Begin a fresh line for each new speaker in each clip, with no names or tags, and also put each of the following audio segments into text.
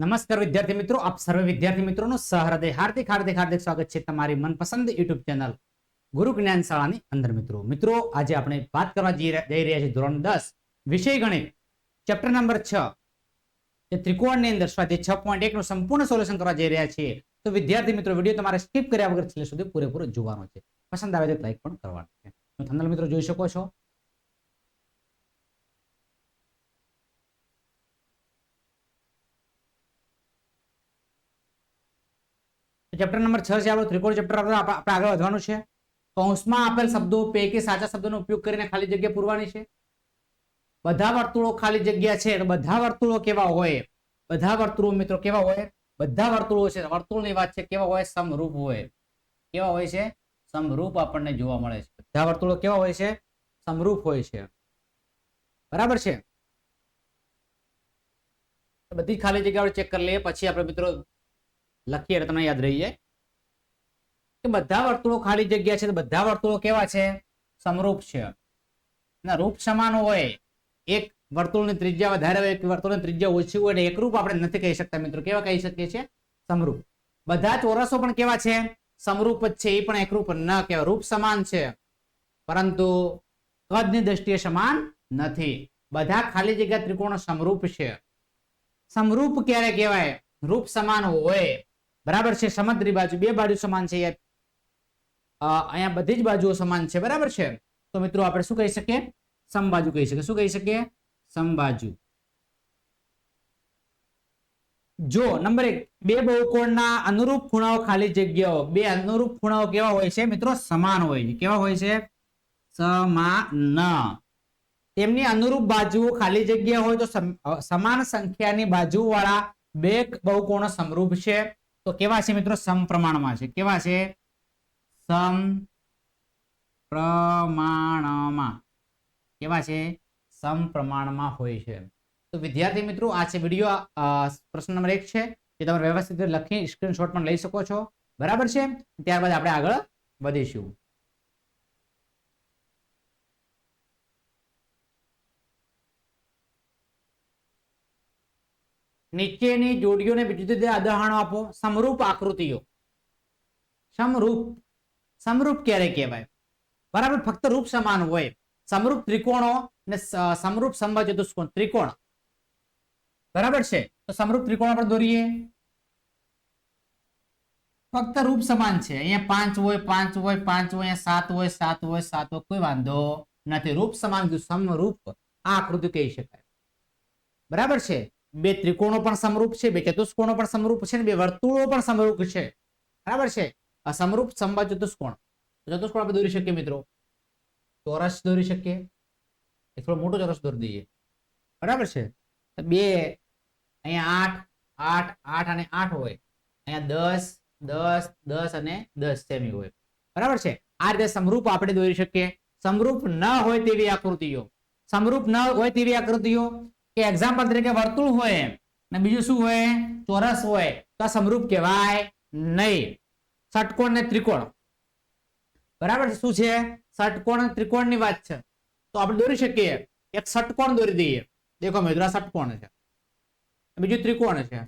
નમસ્કાર વિદ્યાર્થી મિત્રો, આપ સર્વે વિદ્યાર્થી મિત્રોનું સહૃદય, હાર્દિક હાર્દિક હાર્દિક સ્વાગત છે તમારી મનપસંદ યુટ્યુબ ચેનલ ગુરુ જ્ઞાન શાળાની અંદર મિત્રો. મિત્રો, આજે આપણે વાત કરવા જઈ રહ્યા છીએ ધોરણ દસ, વિષય ગણિત ચેપ્ટર નંબર છ. એ ત્રિકોણની અંદર સ્વાધ્યાય છ પોઈન્ટ એકનું સંપૂર્ણ સોલ્યુશન કરવા જઈ રહ્યા છીએ, તો વિદ્યાર્થી મિત્રો, વીડિયો તમારે સ્કીપ કર્યા વગર છેલ્લે સુધી પૂરેપૂરો જોવાનો છે. પસંદ આવે તો લાઈક પણ કરવાનો છે. તો મિત્રો જોઈ શકો છો. ચેપ્ટર નંબર છ છે, આપણો ત્રિકોણ ચેપ્ટર આપણે આગળ વધવાનું છે. કૌંસમાં આપેલ શબ્દો, પૈકી, સાચા શબ્દોનો ઉપયોગ કરીને ખાલી જગ્યા પૂરવાની છે. બધા વર્તુળો ખાલી જગ્યા છે બધા વર્તુળો કેવા હોય? બધા વર્તુળો મિત્રો કેવા હોય? બધા વર્તુળો છે, વર્તુળની વાત છે, કેવા હોય? સમરૂપ હોય. કેવા હોય છે? સમરૂપ આપણને જોવા મળે છે. બધા વર્તુળો કેવા હોય છે? સમરૂપ હોય છે. બરાબર છે? બધી ખાલી જગ્યાઓ ચેક કરી લઈએ, પછી આપણે મિત્રો લખીએ તમને યાદ રહી જાય. કે બધા વર્તુળો ખાલી જગ્યા છે બધા વર્તુળો કેવા છે? સમરૂપ છે. અને રૂપ સમાન હોય. એક વર્તુળની ત્રિજ્યા વધારે હોય, એક વર્તુળની ત્રિજ્યા ઓછી હોય, એટલે એકરૂપ આપણે નથી કહી શકતા મિત્રો. કેવા કહી શકીએ છીએ? સમરૂપ. બધા ચોરસો પણ કેવા છે? સમરૂપ જ છે, એ પણ એકરૂપ ન કહેવાય. રૂપ સમાન છે. પરંતુ કદની દ્રષ્ટિએ સમાન નથી. બધા ખાલી જગ્યા ત્રિકોણ સમરૂપ છે. સમરૂપ ક્યારે કહેવાય? રૂપ સમાન હોય. બરાબર છે? સમદ્રી બાજુ, બે બાજુ સમાન છે અહીંયા બધી જ બાજુઓ સમાન છે, બરાબર છે? તો મિત્રો આપણે શું કહી શકીએ? સમબાજુ કહી શકીએ. શું કહી શકીએ? સમબાજુ. જો, નંબર એક, બે બહુકોણના અનુરૂપ ખૂણાઓ ખાલી જગ્યાઓ. બે અનુરૂપ ખૂણાઓ કેવા હોય છે? મિત્રો, સમાન હોય છે. કેવા હોય છે? સમાન. તેમની અનુરૂપ બાજુઓ ખાલી જગ્યા હોય તો સમાન સંખ્યાની બાજુવાળા બે બહુકોણ સમરૂપ છે. તો કેવા છે મિત્રો? સમપ્રમાણમાં છે. કેવા છે? સમ પ્રમાણમાં કેવા છે? સમપ્રમાણમાં હોય છે. તો વિદ્યાર્થી મિત્રો, આ છે વીડિયો પ્રશ્ન નંબર એક છે, જે તમે વ્યવસ્થિત લખી સ્ક્રીનશોટ પણ લઈ શકો છો. બરાબર છે? ત્યારબાદ આપણે આગળ વધીશું. નીચેની જોડીઓને બીજું રીતે ઉદાહરણો આપો. સમરૂપ આકૃતિઓ. સમરૂપ. સમરૂપ ક્યારે કહેવાય? બરાબર, ફક્ત રૂપ સમાન હોય. સમરૂપ ત્રિકોણો ને સમરૂપ સમબાજુ ચતુષ્કોણ ત્રિકોણ. બરાબર છે? તો સમરૂપ ત્રિકોણ આપણે દોરીએ. ફક્ત રૂપ સમાન છે. અહીંયા પાંચ હોય પાંચ હોય પાંચ હોય, અહીંયા સાત હોય સાત હોય સાત હોય, કોઈ વાંધો નથી. રૂપ સમાન સમરૂપ આ આકૃતિ કહી શકાય. બરાબર છે? બે ત્રિકોણો પણ સમરૂપ છે, બે ચતુષ્કોણો પણ સમરૂપ છે બે વર્તુળો પણ સમરૂપ છે. બરાબર છે? સમરૂપ સમબાજુ ચતુષ્કોણ. ચતુષ્કોણ આપણે દોરી શકીએ મિત્રો? ચોરસ દોરી શકીએ? થોડો મોટો ચોરસ દોરી દઈએ. બરાબર છે? બે, અહીંયા આઠ આઠ આઠ અને આઠ હોય. અહીંયા દસ દસ દસ અને દસ સેમી હોય. બરાબર છે? આ રીતે સમરૂપ આપણે દોરી શકીએ. સમરૂપ ન હોય તેવી આકૃતિઓ. સમરૂપ ન હોય તેવી આકૃતિઓ. કે એક્ઝામ્પલ તરીકે વર્તુળ હોય અને બીજું શું હોય? ચોરસ હોય. તો આ સમરૂપ કહેવાય નહીં. ષટકોણ ને ત્રિકોણ. બરાબર શું છે? ષટકોણ અને ત્રિકોણની વાત છે. તો આપણે દોરી શકીએ. એક ષટકોણ દોરી દઈએ. દેખો મિત્રો, આ ષટકોણ છે. બીજું ત્રિકોણ છે.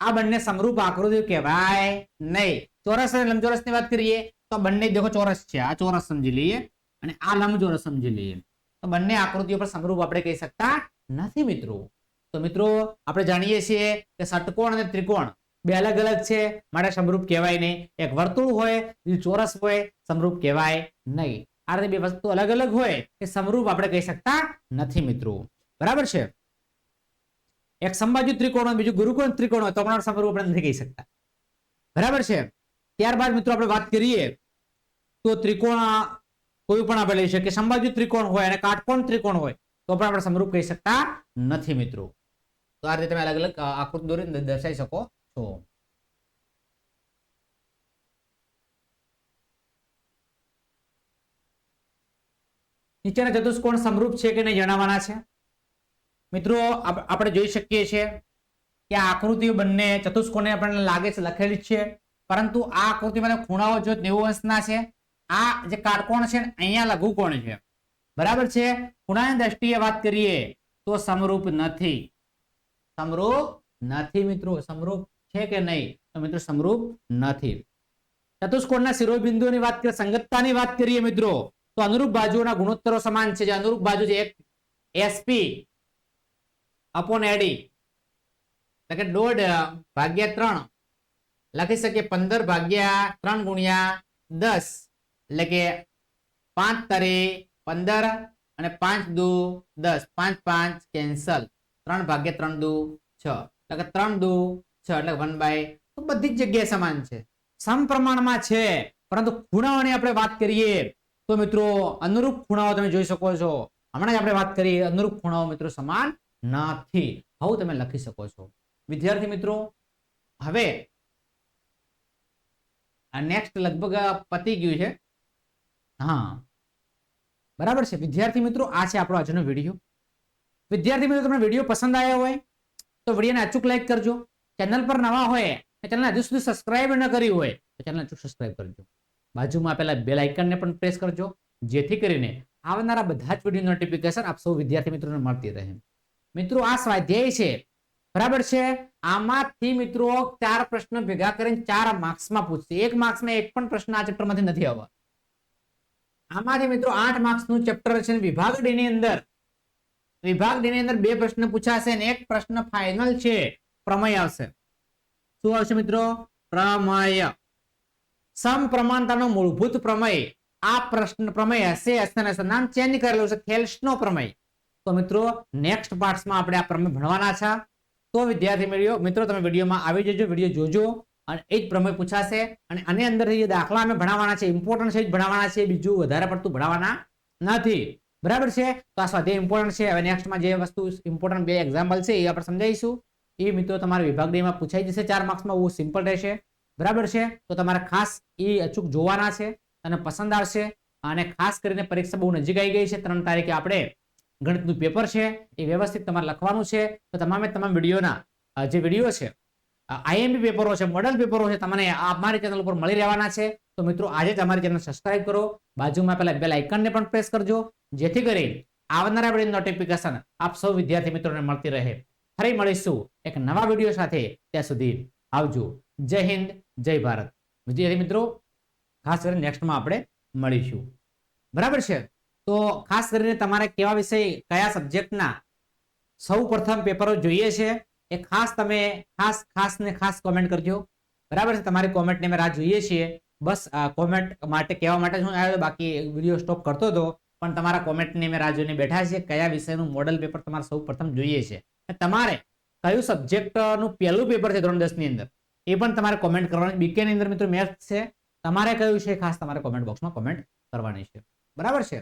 આ બંને સમરૂપ આકૃતિ કહેવાય નહીં. ચોરસ અને લંબચોરસની વાત કરીએ, તો બંને દેખો ચોરસ છે. આ ચોરસ સમજી લઈએ અને આ લંબચોરસ સમજી લઈએ. તો બંને આકૃતિઓ પર સમરૂપ આપણે કહી શકતા નથી મિત્રો. તો મિત્રો, આપણે જાણીએ છીએ કે ષટકોણ અને ત્રિકોણ બે અલગ અલગ છે. માટે સમરૂપ કહેવાય નહીં. એક વર્તુળ હોય, બીજું ચોરસ હોય, સમરૂપ કહેવાય નહીં. આ રીતે બે વસ્તુ અલગ અલગ હોય એ સમરૂપ આપણે કહી શકતા નથી મિત્રો. બરાબર છે? એક સંબાજુ ત્રિકોણ બીજું ગુરુકોણ ત્રિકોણ હોય, તો પણ સમરૂપ આપણે નથી કહી શકતા. બરાબર છે? ત્યારબાદ મિત્રો આપણે વાત કરીએ, તો ત્રિકોણ કોઈ પણ આપણે લઈ શકીએ. સંબાજુ ત્રિકોણ હોય અને કાટકોણ ત્રિકોણ હોય તો પણ આપણે સમરૂપ કહી શકતા નથી મિત્રો. તો આ રીતે તમે અલગ અલગ આકૃતિ દોરીને દર્શાવી શકો છો. નીચેના ચતુષ્કોણ સમરૂપ છે કે નહીં જણાવવાના છે? મિત્રો આપણે જોઈ શકીએ છીએ કે આ આકૃતિઓ બંને ચતુષ્કોણે આપણને લાગે છે લખેલી છે. પરંતુ આ આકૃતિમાં ખૂણાઓ જો નેવું અંશના છે, આ જે કાટકોણ છે અહીંયા લઘુકોણ છે. બરાબર છે? ખૂણાની દ્રષ્ટિએ વાત કરીએ તો સમરૂપ નથી. સમરૂપ નથી મિત્રો. સમરૂપ છે કે નહીં? તો મિત્રો સમરૂપ નથી. ચતુષ્કોણના શિરોબિંદુની વાત કરીએ, સંગતતાની વાત કરીએ મિત્રો, તો અનુરૂપ બાજુઓના ગુણોત્તરો સમાન છે. જે અનુરૂપ બાજુ છે, એક એસપી અપોન એડી એટલે કે દોઢ ભાગ્યા ત્રણ. લખી શકીએ પંદર ભાગ્યા ત્રણ ગુણ્યા દસ. એટલે કે પાંચ તારી પંદર અને પાંચ દુ દસ. પાંચ પાંચ કેન્સલ ત્રણ ભાગ્ય ત્રણ દુ છ. એટલે ત્રણ દુ છ, એટલે વન બાય તો બધી જ જગ્યાએ સમાન છે. સમ પ્રમાણમાં છે, પરંતુ ખૂણાઓની આપણે વાત કરીએ તો મિત્રો અનુરૂપ ખૂણાઓ તમે જોઈ શકો છો. હમણાં જ આપણે વાત કરીએ અનુરૂપ ખૂણાઓ મિત્રો સમાન નથી. હવે તમે લખી શકો છો. વિદ્યાર્થી મિત્રો, હવે આ નેક્સ્ટ લગભગ પતી ગયું છે. હા. બરાબર છે? વિદ્યાર્થી મિત્રો, આ છે આપણો આજનો વીડિયો. વિદ્યાર્થી મિત્રો, તમને વીડિયો પસંદ આવ્યો હોય, તો વિડીયોને અચૂક લાઈક કરજો. ચેનલ પર નવા હોય ચેનલ હજુ સુધી સબસ્ક્રાઇબ ન કરી હોય, તો ચેનલ અચૂક સબસ્ક્રાઇબ કરજો. બાજુમાં આપેલા બેલ આઇકનને પણ પ્રેસ કરજો, જેથી કરીને આવનારા બધા જ વીડિયો નોટિફિકેશન આપ સૌ વિદ્યાર્થી મિત્રોને મળતી રહે. મિત્રો, આ સ્વાધ્યાય છે. બરાબર છે? આમાંથી મિત્રો ચાર પ્રશ્ન ભેગા કરીને ચાર માર્ક્સમાં પૂછશે. એક માર્ક્સમાં એક પણ પ્રશ્ન આ ચેપ્ટરમાંથી નથી આવવા. આમાંથી મિત્રો આઠ માર્ક્સનું ચેપ્ટર છે વિભાગ ડી ની અંદર. વિભાગ ડી અંદર બે પ્રશ્ન પૂછાશે અને એક પ્રશ્ન ફાઇનલ છે, પ્રમેય આવશે. શું આવશે મિત્રો? પ્રમેય. સમપ્રમાણતાનો મૂળભૂત પ્રમેય. આ પ્રશ્ન, પ્રમેય હશે હશે નામ ચેન્જ કરેલું છે થેલ્સનો પ્રમેય. તો મિત્રો નેક્સ્ટ પાર્ટ્સમાં આપણે આ પ્રમેય ભણવાના છે. તો વિદ્યાર્થી મિત્રો તમે વિડીયોમાં આવી જજો, વીડિયો જોજો. અને એ જ પ્રમેય પૂછાશે. અને આની અંદર જે દાખલા અમે ભણાવવાના છે ઇમ્પોર્ટન્ટ છે જ ભણાવવાના છે, બીજું વધારે પડતું ભણાવવાના નથી. બરાબર છે? તો આ સ્વાધ્યાય ઇમ્પોર્ટન્ટ છે. હવે નેક્સ્ટમાં જે વસ્તુ ઇમ્પોર્ટન્ટ બે એક્ઝામ્પલ છે એ આપણે સમજાવીશું. એ મિત્રો તમારા વિભાગ D પૂછાઈ જશે ચાર માર્ક્સમાં બહુ સિમ્પલ રહેશે. બરાબર છે? તો તમારે ખાસ એ અચૂક જોવાના છે અને પસંદ આવશે અને ખાસ કરીને પરીક્ષા બહુ નજીક આવી ગઈ છે. ત્રણ તારીખે આપણે ગણિતનું પેપર છે, એ વ્યવસ્થિત તમારે લખવાનું છે. તો તમામે તમામ વિડીયોના જે વીડિયો છે આઈએમપી પેપરો છે મોડલ પેપરો છે, તમને અમારી ચેનલ ઉપર મળી રહેવાના છે. તો મિત્રો, આજે જ અમારી ચેનલ સબસ્ક્રાઇબ કરો. બાજુમાં પેલા બેલ આઇકનને પણ પ્રેસ કરજો, જેથી કરી આવનારા વીડિયો નોટિફિકેશન આપ સૌ વિદ્યાર્થી મિત્રોને મળતી રહે. ફરી મળીશું એક નવા વીડિયો સાથે. ત્યાં સુધી આવજો. જય હિન્દ, જય ભારત. વિદ્યાર્થી મિત્રો, ખાસ કરીને નેક્સ્ટમાં આપણે મળીશું. બરાબર છે? તો ખાસ કરીને તમારે કેવા વિષય, કયા સબ્જેક્ટના સૌ પ્રથમ પેપરો જોઈએ છે? એ ખાસ તમે ખાસ ખાસ ને ખાસ કોમેન્ટ કરજો. બરાબર છે? તમારી કોમેન્ટને અમે રાહ જોઈએ છીએ. બસ કોમેન્ટ માટે કહેવા માટે હું આવ્યો. બાકી વીડિયો સ્ટોપ કરતો હતો. પણ તમારા કોમેન્ટની અમે રાહ જોઈને બેઠા છીએ. કયા વિષયનું મોડલ પેપર તમારે સૌ પ્રથમ જોઈએ છે. તમારે કયું સબ્જેક્ટનું પહેલું પેપર છે ધોરણ દસની અંદર? એ પણ તમારે કોમેન્ટ કરવાની. બીકેની અંદર મિત્રો મેથ્સ છે. તમારે કયું છે? ખાસ તમારે કોમેન્ટ બોક્સમાં કોમેન્ટ કરવાની છે. બરાબર છે?